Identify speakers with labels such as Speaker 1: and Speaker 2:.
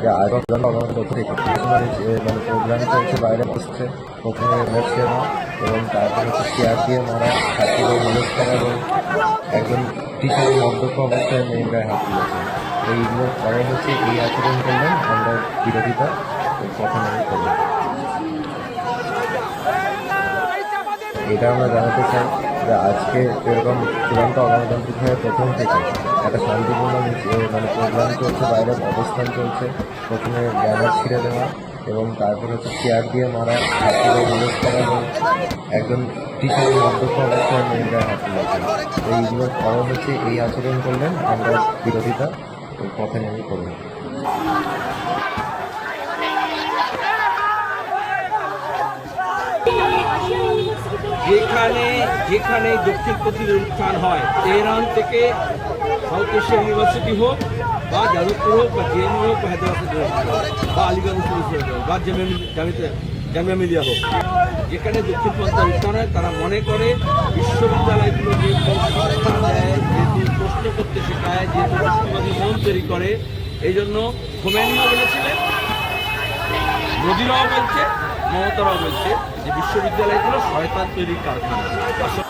Speaker 1: যে আয়োজন আমাদের পক্ষ থেকে মানে প্রোগ্রাম চলছে বাইরে বসছে, প্রথমে বসছে না এবং তারপর হচ্ছে দিয়ে মারা ছাত্রীদের এবং একজন টিচার মদ্যপ অবস্থায় মেয়ের হাত তুলেছে। এইগুলো পরে হচ্ছে এই আচরণ করলেন আমরা বিরোধিতা করব। এটা আমরা জানাতে চাই। যে আজকে এরকম চূড়ান্ত অগণতান্ত্রিকভাবে প্রথম থেকে একটা শান্তিপূর্ণ মানে প্রোগ্রাম চলছে, বাইরে অবস্থান চলছে, প্রথমে ব্যানার ছিঁড়ে দেওয়া এবং তারপর হচ্ছে চেয়ার দিয়ে মারা ছাত্রীদের বিরোধ করা এবং একজন টিচার মদ্যপ অবস্থায় মেয়ের হাত তুলেছে তো এইগুলো পরে হচ্ছে এই আচরণ করলেন, আমরা বিরোধিতা পথে নেমে করব
Speaker 2: যেখানে যেখানে দক্ষিণ পথের অনুষ্ঠান হয়, তেহরান থেকে সাউথ এশিয়া ইউনিভার্সিটি হোক বা যাদবপুর হোক বা জেএনইউ হোক বা হায়দ্রাবাদ বা আলিগড় বিশ্ববিদ্যালয় হোক, বা জামিয়া মিলিয়া হোক, যেখানে দক্ষিণ পন্থা অনুষ্ঠান হয়, তারা মনে করে বিশ্ববিদ্যালয়গুলো যে সংস্থা দেয় যেহেতু প্রশ্ন করতে শেখায় যেহেতু প্রশ্নবাদী মন তৈরি করে, এই জন্য হোমেনিও বলেছিলেন। মোদিরাও বলছে। মমতারাও বলছে যে বিশ্ববিদ্যালয়গুলো শয়তান তৈরির কারখানা।